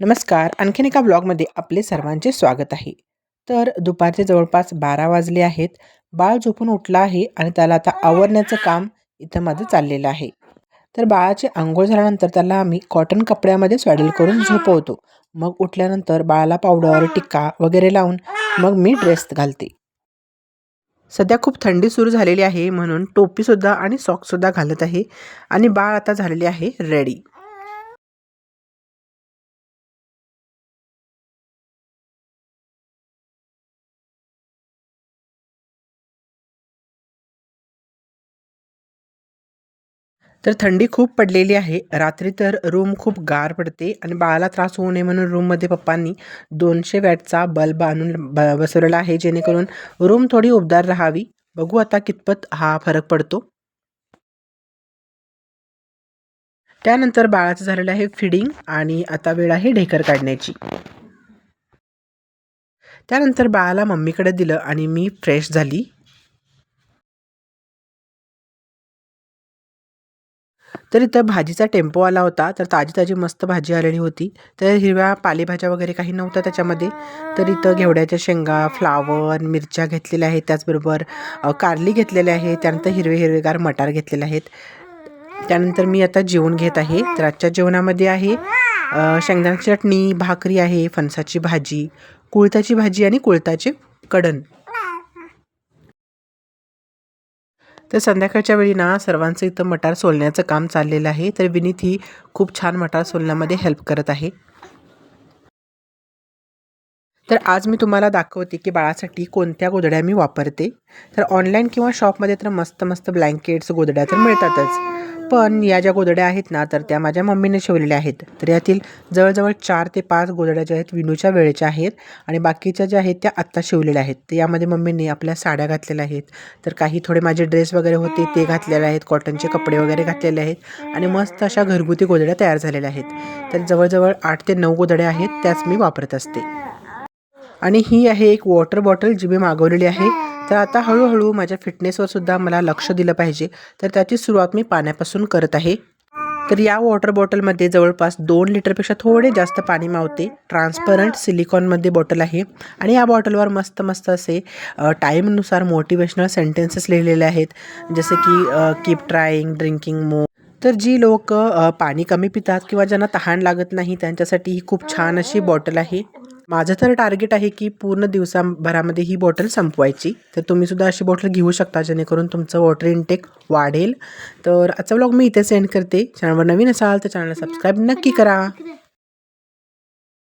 नमस्कार. आणखीन एका ब्लॉगमध्ये आपले सर्वांचे स्वागत आहे. तर दुपारचे जवळपास बारा वाजले आहेत. बाळ झोपून उठला आहे आणि त्याला आता आवरण्याचं काम इथं माझं चाललेलं आहे. तर बाळाची आंघोळ झाल्यानंतर त्याला आम्ही कॉटन कपड्यामध्ये स्वॅडल करून झोपवतो. मग उठल्यानंतर बाळाला पावडर टिक्का वगैरे लावून मग मी ड्रेस घालते. सध्या खूप थंडी सुरू झालेली आहे म्हणून टोपीसुद्धा आणि सॉक्ससुद्धा घालत आहे आणि बाळ आता झालेले आहे रेडी. तर थंडी खूप पडलेली आहे. रात्री तर रूम खूप गार पडते आणि बाळाला त्रास होऊ नये म्हणून रूममध्ये पप्पांनी दोनशे वॅटचा बल्ब आणून ब बसवलेला आहे. जेणेकरून रूम थोडी उबदार राहावी. बघू आता कितपत हा फरक पडतो. त्यानंतर बाळाचं झालेलं आहे फिडिंग आणि आता वेळ आहे ढेकर काढण्याची. त्यानंतर बाळाला मम्मीकडे दिलं आणि मी फ्रेश झाली. तर इथं भाजीचा टेम्पो आला होता. तर ताजी ताजी मस्त भाजी आलेली होती. तर हिरव्या पालेभाज्या वगैरे काही नव्हत्या त्याच्यामध्ये. तर इथं घेवड्याच्या शेंगा फ्लावर मिरच्या घेतलेल्या आहेत. त्याचबरोबर कारली घेतलेल्या आहे त्यानंतर हिरवे हिरवेगार मटार घेतलेले आहेत. त्यानंतर मी आता जेवण घेत आहे. तर आजच्या जेवणामध्ये आहे शेंगदाण्याची चटणी भाकरी आहे फणसाची भाजी कुळताची भाजी आणि कुळताचे कडण तर संध्याकाळच्या वेळी ना सर्वांचं इथं मटार सोलण्याचं काम चाललेलं आहे. तर विनीत ही खूप छान मटार सोलण्यामध्ये हेल्प करत आहे. तर आज मी तुम्हाला दाखवते की बाळासाठी कोणत्या गोधड्या मी वापरते. तर ऑनलाईन किंवा शॉपमध्ये तर मस्त मस्त ब्लँकेट्स गोधड्या तर मिळतातच. पण या ज्या गोदड्या आहेत ना तर त्या माझ्या मम्मीने शिवलेल्या आहेत. तर यातील जवळजवळ चार ते पाच गोदड्या ज्या आहेत विनूच्या वेळेच्या आहेत आणि बाकीच्या ज्या आहेत त्या आत्ता शिवलेल्या आहेत. तर यामध्ये मम्मीने आपल्या साड्या घातलेल्या आहेत. तर काही थोडे माझे ड्रेस वगैरे होते ते घातलेले आहेत. कॉटनचे कपडे वगैरे घातलेले आहेत. आणि मस्त अशा घरगुती गोदड्या तयार झालेल्या आहेत. तर जवळजवळ आठ ते नऊ गोदड्या आहेत त्याच मी वापरत असते. आणि ही आहे एक वॉटर बॉटल जी मी मागवलेली आहे. तर आता हळूहळू माझ्या फिटनेसवर सुद्धा मला लक्ष दिलं पाहिजे. तर त्याची सुरुवात मी पाण्यापासून करत आहे. तर या वॉटर बॉटलमध्ये जवळपास दोन लिटरपेक्षा थोडे जास्त पाणी मावते. ट्रान्सपरंट सिलिकॉनमध्ये बॉटल आहे. आणि या बॉटलवर मस्त मस्त असे टाईमनुसार मोटिवेशनल सेंटेन्सेस लिहिलेले आहेत. जसे की कीप ट्राईंग ड्रिंकिंग मो तर जी लोक पाणी कमी पितात किंवा ज्यांना तहान लागत नाही त्यांच्यासाठी ही खूप छान अशी बॉटल आहे. माझं तर टार्गेट आहे की पूर्ण दिवसाभरामध्ये ही बॉटल संपवायची. तर तुम्हीसुद्धा अशी बॉटल घेऊ शकता जेणेकरून तुमचं वॉटर इनटेक वाढेल. तर आजचा ब्लॉग मी इथे सेंड करते. चॅनलवर नवीन असाल तर चॅनलला सबस्क्राईब नक्की करा.